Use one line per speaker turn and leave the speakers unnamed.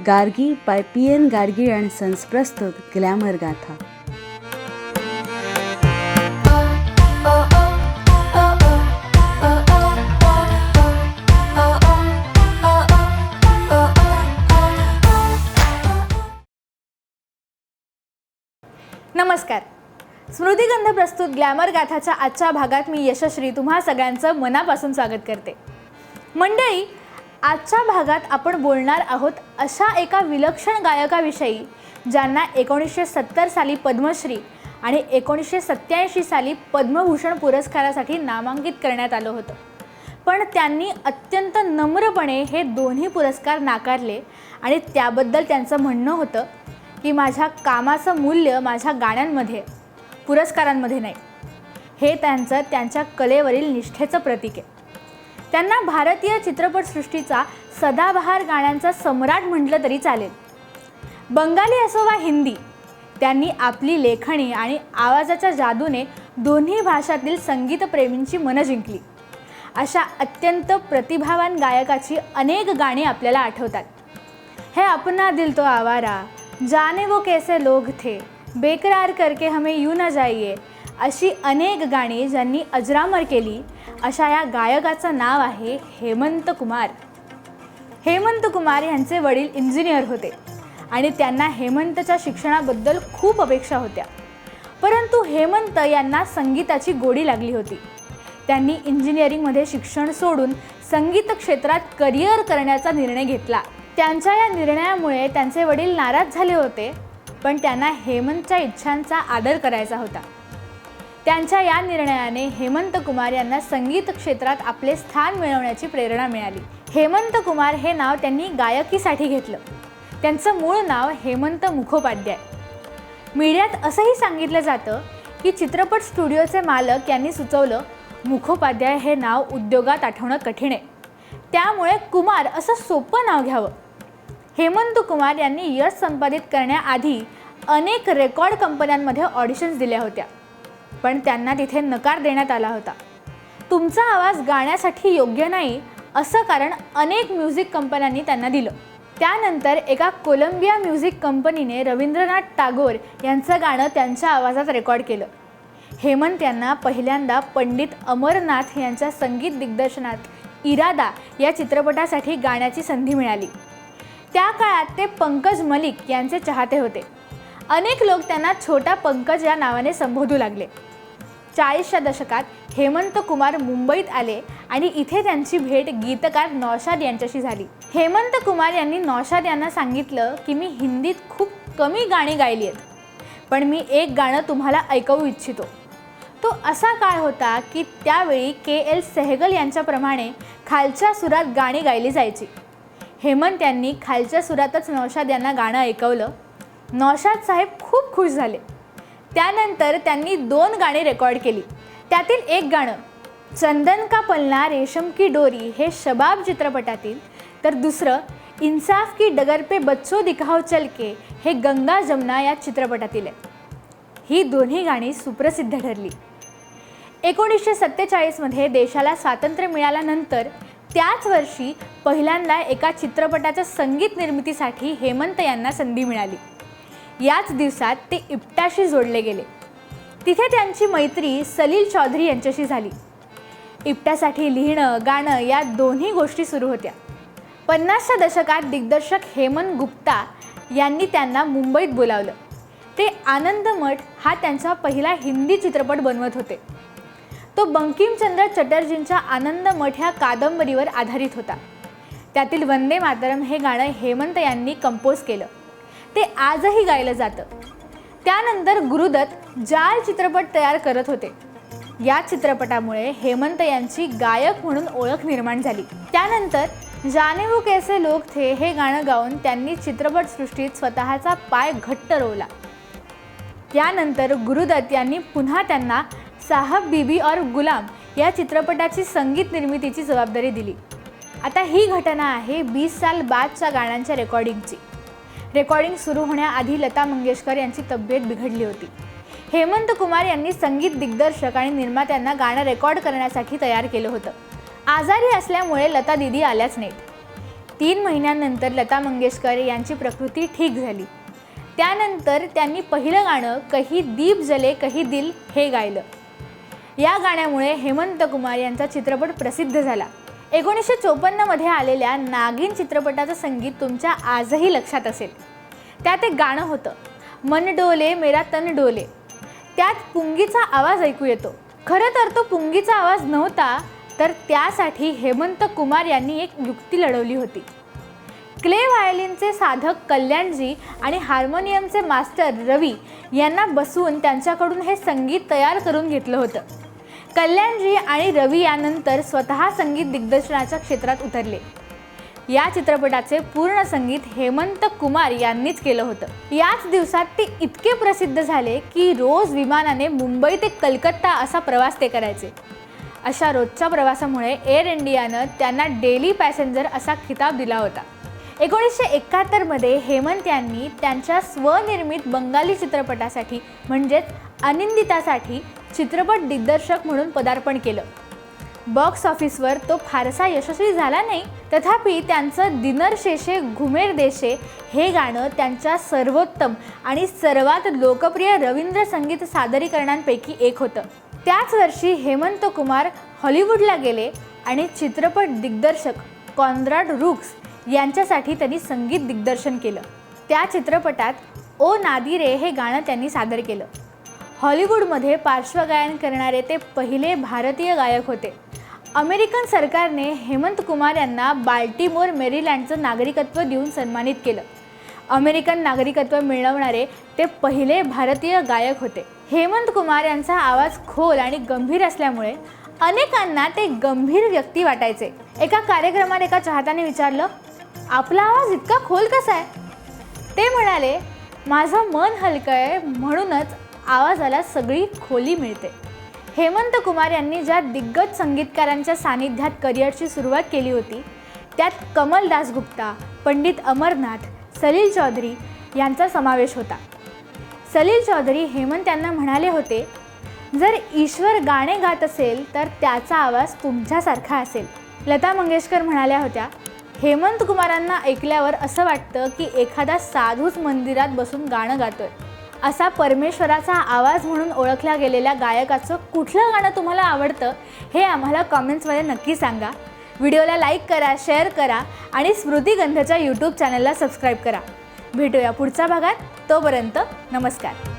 Gargi by P N Gargi and sons प्रस्तुत glamour गाथा.
नमस्कार. स्मृतिगंध प्रस्तुत ग्लॅमर गाथाच्या आजच्या भागात मी यशश्री तुम्हा सगळ्यांचं मनापासून स्वागत करते. मंडळी आजच्या भागात आपण बोलणार आहोत अशा एका विलक्षण गायकाविषयी ज्यांना एकोणीसशे सत्तर साली पद्मश्री आणि एकोणीसशे सत्याऐंशी साली पद्मभूषण पुरस्कारासाठी नामांकित करण्यात आलं होतं. पण त्यांनी अत्यंत नम्रपणे हे दोन्ही पुरस्कार नाकारले आणि त्याबद्दल त्यांचं म्हणणं होतं की माझ्या कामाचं मूल्य माझ्या गाण्यांमध्ये पुरस्कारांमध्ये नाही. हे त्यांचं त्यांच्या कलेवरील निष्ठेचं प्रतीक आहे. त्यांना भारतीय चित्रपटसृष्टीचा सदाबहार गाण्यांचा सम्राट म्हटलं तरी चालेल. बंगाली असो वा हिंदी त्यांनी आपली लेखणी आणि आवाजाच्या जादूने दोन्ही भाषातील संगीतप्रेमींची मनं जिंकली. अशा अत्यंत प्रतिभावान गायकाची अनेक गाणी आपल्याला आठवतात. हे अपना दिल तो आवारा जाने वो कैसे लोग थे बेकरार करके हमें यू न जाइए अशी अनेक गाणी ज्यांनी अजरामर केली अशा या गायकाचं नाव आहे हेमंत कुमार. हेमंत कुमार यांचे वडील इंजिनियर होते आणि त्यांना हेमंतच्या शिक्षणाबद्दल खूप अपेक्षा होत्या. परंतु हेमंत यांना संगीताची गोडी लागली होती. त्यांनी इंजिनिअरिंगमध्ये शिक्षण सोडून संगीत क्षेत्रात करिअर करण्याचा निर्णय घेतला. त्यांच्या या निर्णयामुळे त्यांचे वडील नाराज झाले होते पण त्यांना हेमंतच्या इच्छांचा आदर करायचा होता. त्यांच्या या निर्णयाने हेमंत कुमार यांना संगीत क्षेत्रात आपले स्थान मिळवण्याची प्रेरणा मिळाली. हेमंत कुमार हे नाव त्यांनी गायकीसाठी घेतलं. त्यांचं मूळ नाव हेमंत मुखोपाध्याय. मीडियात असंही सांगितलं जातं की चित्रपट स्टुडिओचे मालक यांनी सुचवलं मुखोपाध्याय हे नाव उद्योगात आठवणं कठीण आहे. त्यामुळे कुमार असं सोपं नाव घ्यावं. हेमंत कुमार यांनी यश संपादित करण्याआधी अनेक रेकॉर्ड कंपन्यांमध्ये ऑडिशन्स दिल्या होत्या. पण त्यांना तिथे नकार देण्यात आला होता. तुमचा आवाज गाण्यासाठी योग्य नाही असं कारण अनेक म्युझिक कंपन्यांनी त्यांना दिलं. त्यानंतर एका कोलंबिया म्युझिक कंपनीने रवींद्रनाथ टागोर यांचं गाणं त्यांच्या आवाजात रेकॉर्ड केलं. हेमंत यांना पहिल्यांदा पंडित अमरनाथ यांच्या संगीत दिग्दर्शनात इरादा या चित्रपटासाठी गाण्याची संधी मिळाली. त्या काळात ते पंकज मलिक यांचे चाहते होते. अनेक लोक त्यांना छोटा पंकज या नावाने संबोधू लागले. चाळीसच्या दशकात हेमंत कुमार मुंबईत आले आणि इथे त्यांची भेट गीतकार नौशाद यांच्याशी झाली. हेमंत कुमार यांनी नौशाद यांना सांगितलं की मी हिंदीत खूप कमी गाणी गायली आहेत पण मी एक गाणं तुम्हाला ऐकवू इच्छितो. तो असा काळ होता की त्यावेळी के एल सेहगल यांच्याप्रमाणे खालच्या सुरात गाणी गायली जायची. हेमंत यांनी खालच्या सुरातच नौशाद यांना गाणं ऐकवलं. नौशाद साहेब खूप खुश झाले. त्यानंतर त्यांनी दोन गाणी रेकॉर्ड केली. त्यातील एक गाणं चंदन का पलना रेशम की डोरी हे शबाब चित्रपटातील तर दुसरं इन्साफ की डगर पे बच्चो दिखाव चलके हे गंगा जमना या चित्रपटातील आहे. ही दोन्ही गाणी सुप्रसिद्ध ठरली. एकोणीसशे सत्तेचाळीसमध्ये देशाला स्वातंत्र्य मिळाल्यानंतर त्याच वर्षी पहिल्यांदा एका चित्रपटाच्या संगीत निर्मितीसाठी हेमंत यांना संधी मिळाली. याच दिवसात ते इप्टाशी जोडले गेले. तिथे त्यांची मैत्री सलील चौधरी यांच्याशी झाली. इप्टासाठी लिहिणं गाणं या दोन्ही गोष्टी सुरू होत्या. पन्नासच्या दशकात दिग्दर्शक हेमंत गुप्ता यांनी त्यांना मुंबईत बोलावलं. ते आनंद मठ हा त्यांचा पहिला हिंदी चित्रपट बनवत होते. तो बंकिमचंद्र चटर्जींच्या आनंद मठ ह्या कादंबरीवर आधारित होता. त्यातील वंदे मातरम हे गाणं हेमंत यांनी कंपोज केलं. ते आजही गायलं जातं. त्यानंतर गुरुदत्त जाल चित्रपट तयार करत होते. या चित्रपटामुळे हेमंत यांची गायक म्हणून ओळख निर्माण झाली. त्यानंतर जाने वो कैसे लोक थे हे गाणं गाऊन त्यांनी चित्रपटसृष्टीत स्वतःचा पाय घट्ट रोवला. त्यानंतर गुरुदत्त यांनी पुन्हा त्यांना साहब बीबी और गुलाम या चित्रपटाची संगीत निर्मितीची जबाबदारी दिली. आता ही घटना आहे बीस साल बादच्या गाण्यांच्या रेकॉर्डिंगची रेकॉर्डिंग सुरू होण्याआधी लता मंगेशकर यांची तब्येत बिघडली होती. हेमंत कुमार यांनी संगीत दिग्दर्शक आणि निर्मात्यांना गाणं रेकॉर्ड करण्यासाठी तयार केलं होतं. आजारी असल्यामुळे लता दिदी आल्याच नाहीत. तीन महिन्यानंतर लता मंगेशकर यांची प्रकृती ठीक झाली. त्यानंतर त्यांनी पहिलं गाणं कही दीप जले कही दिल हे गायलं. या गाण्यामुळे हेमंत कुमार यांचा चित्रपट प्रसिद्ध झाला. एकोणीसशे चोपन्नमध्ये आलेल्या नागिन चित्रपटाचं संगीत तुमच्या आजही लक्षात असेल. त्यात एक गाणं होतं मन डोले मेरा तन डोले. त्यात पुंगीचा आवाज ऐकू येतो. खरं तर तो पुंगीचा आवाज नव्हता तर त्यासाठी हेमंत कुमार यांनी एक युक्ती लढवली होती. क्ले व्हायोलिनचे साधक कल्याणजी आणि हार्मोनियमचे मास्टर रवी यांना बसवून त्यांच्याकडून हे संगीत तयार करून घेतलं होतं. कल्याणजी आणि रवी यानंतर स्वतः संगीत दिग्दर्शनाच्या क्षेत्रात उतरले. या चित्रपटाचे पूर्ण संगीत हेमंत कुमार यांनीच केलं होतं. याच दिवसात ते इतके प्रसिद्ध झाले की रोज विमानाने मुंबई ते कलकत्ता असा प्रवास ते करायचे. अशा रोजच्या प्रवासामुळे एअर इंडियानं त्यांना डेली पॅसेंजर असा खिताब दिला होता. एकोणीसशे एकाहत्तरमध्ये हेमंत यांनी त्यांच्या स्वनिर्मित बंगाली चित्रपटासाठी म्हणजेच अनिंदितासाठी चित्रपट दिग्दर्शक म्हणून पदार्पण केलं. बॉक्स ऑफिसवर तो फारसा यशस्वी झाला नाही तथापि त्यांचं दिनर शेषे घुमेर देशे हे गाणं त्यांच्या सर्वोत्तम आणि सर्वात लोकप्रिय रवींद्र संगीत सादरीकरणांपैकी एक होतं. त्याच वर्षी हेमंत कुमार हॉलिवूडला गेले आणि चित्रपट दिग्दर्शक कॉन्राड रुक्स यांच्यासाठी त्यांनी संगीत दिग्दर्शन केलं. त्या चित्रपटात ओ नादिरे हे गाणं त्यांनी सादर केलं. हॉलिवूडमध्ये पार्श्वगायन करणारे ते पहिले भारतीय गायक होते. अमेरिकन सरकारने हेमंत कुमार यांना बाल्टीमोर मेरीलँडचं नागरिकत्व देऊन सन्मानित केलं. अमेरिकन नागरिकत्व मिळवणारे ते पहिले भारतीय गायक होते. हेमंत कुमार यांचा आवाज खोल आणि गंभीर असल्यामुळे अनेकांना ते गंभीर व्यक्ती वाटायचे. एका कार्यक्रमात एका चाहत्याने विचारलं आपला आवाज इतका खोल कसा आहे? ते म्हणाले माझं मन हलकं आहे म्हणूनच आवाजाला सगळी खोली मिळते. हेमंत कुमार यांनी ज्या दिग्गज संगीतकारांच्या सानिध्यात करिअरची सुरुवात केली होती त्यात कमल दासगुप्ता पंडित अमरनाथ सलील चौधरी यांचा समावेश होता. सलील चौधरी हेमंत यांना म्हणाले होते जर ईश्वर गाणे गात असेल तर त्याचा आवाज तुमच्यासारखा असेल. लता मंगेशकर म्हणाल्या होत्या हेमंत कुमारांना ऐकल्यावर असं वाटतं की एखादा साधूच मंदिरात बसून गाणं गातोय. असा परमेश्वराचा आवाज म्हणून ओळखल्या गेलेल्या गायकाचं कुठलं गाणं तुम्हाला आवडतं हे आम्हाला कॉमेंट्समध्ये नक्की सांगा. व्हिडिओला लाईक करा शेअर करा आणि स्मृतिगंधच्या यूट्यूब चॅनलला सबस्क्राईब करा. भेटूया पुढच्या भागात. तोपर्यंत नमस्कार.